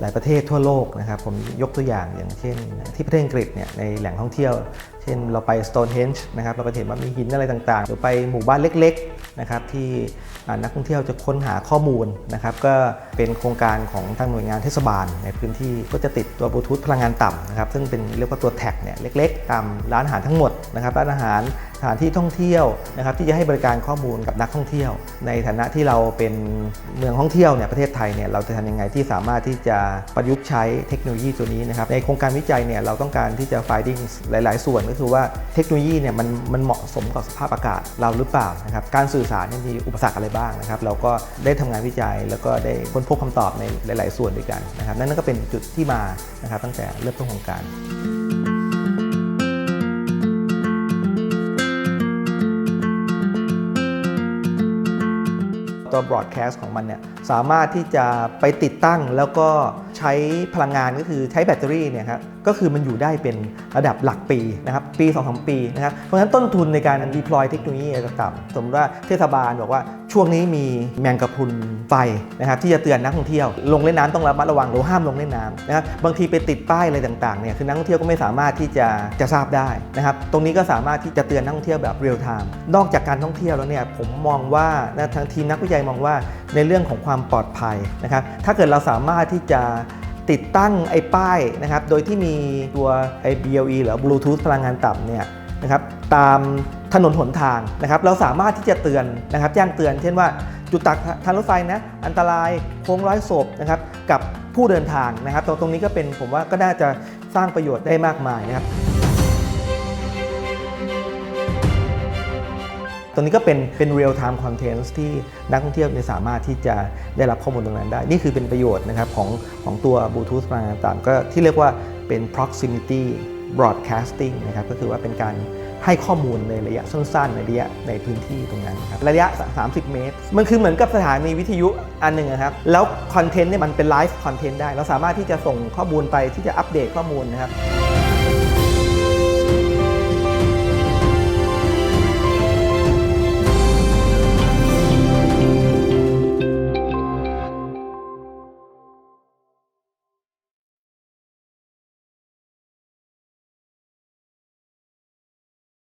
หลายประเทศทั่วโลกนะครับผมยกตัวอย่างอย่างเช่น ที่ประเทศอังกฤษเนี่ยในแหล่งท่องเที่ยว เช่นเราไป Stonehenge นะครับเราก็เห็นว่ามีหินอะไรต่างๆ หรือไปหมู่บ้านเล็กๆนะครับที่นักท่องเที่ยวจะค้นหาข้อมูลนะครับก็เป็นโครงการของทางหน่วยงานเทศบาล ในพื้นที่ก็จะติดตัวบลูทูธพลังงานต่ำนะครับซึ่งเป็นเรียกว่าตัวแท็กเนี่ยเล็กๆ ตามร้านอาหารทั้งหมดนะครับร้านอาหาร สถานที่ท่องเที่ยวนะครับที่จะให้บริการข้อมูลกับนักท่องเที่ยว ในฐานะที่เราเป็นเมืองท่องเที่ยวเนี่ยประเทศไทยเนี่ยเราจะทำยังไงที่สามารถที่จะประยุกต์ใช้เทคโนโลยีตัวนี้นะครับในโครงการวิจัยเนี่ยเราต้องการที่จะ finding หลาย ๆ ส่วนก็คือว่าเทคโนโลยีเนี่ยมันมันเหมาะสมกับสภาพอากาศเราหรือเปล่านะครับการสื่อสารมีอุปสรรคอะไรบ้างนะครับเราก็ได้ทำงานวิจัยแล้วก็ได้ค้นพบคำตอบในหลาย ๆ ส่วนด้วยกันนะครับนั่นก็เป็นจุดที่มานะครับตั้งแต่เริ่มต้นโครงการ ตัวบรอดแคสต์ของมันเนี่ยสามารถที่จะไปติดตั้งแล้วก็ใช้พลังงานก็คือใช้แบตเตอรี่เนี่ยครับก็คือมันอยู่ได้เป็นระดับหลักปีนะครับปี2อสปีนะครับเพราะฉะนั้นต้นทุนในการ deploy เทคโนโลยีต่างๆสมมติว่าเทศบาลบอกว่า ช่วงนี้มีแมงกะพรุนไฟนะครับที่จะเตือนนักท่องเที่ยว ลงเล่นน้ำต้องระมัดระวังหรือห้ามลงเล่นน้ำนะครับบางทีไปติดป้ายอะไรต่างๆเนี่ยคือนักท่องเที่ยวก็ไม่สามารถที่จะจะทราบได้นะครับตรงนี้ก็สามารถที่จะเตือนนักท่องเที่ยวแบบเรียลไทม์นอกจากการท่องเที่ยวแล้วเนี่ยผมมองว่านะทางทีมนักวิจัยมองว่าในเรื่องของความปลอดภัยนะครับถ้าเกิดเราสามารถที่จะติดตั้งไอ้ป้ายนะครับโดยที่มีตัวไอ้ BLE หรือบลูทูธพลังงานต่ำเนี่ยนะครับตาม ถนนหนทางนะครับ เราสามารถที่จะเตือนนะครับ แจ้งเตือน เช่นว่าจุดตักทางรถไฟนะ อันตรายโค้งร้อยศพนะครับ กับผู้เดินทางนะครับ ตรงตรงนี้ก็เป็นผมว่าก็น่าจะสร้างประโยชน์ได้มากมายนะครับตรงนี้ก็เป็นเป็น real time content ที่นักท่องเที่ยวสามารถที่จะได้รับข้อมูลตรงนั้นได้ นี่คือเป็นประโยชน์นะครับของของตัว Bluetooth พลังงานต่างก็ที่เรียกว่าเป็น proximity broadcasting นะครับก็คือว่าเป็นการ ให้ข้อมูลในระยะสั้นๆในระยะในพื้นที่ตรงนั้นครับระยะ 30 เมตร มันคือเหมือนกับสถานีวิทยุอันหนึ่งนะครับ แล้วคอนเทนต์เนี่ยมันเป็นไลฟ์คอนเทนต์ได้ เราสามารถที่จะส่งข้อมูลไปที่จะอัปเดตข้อมูลนะครับ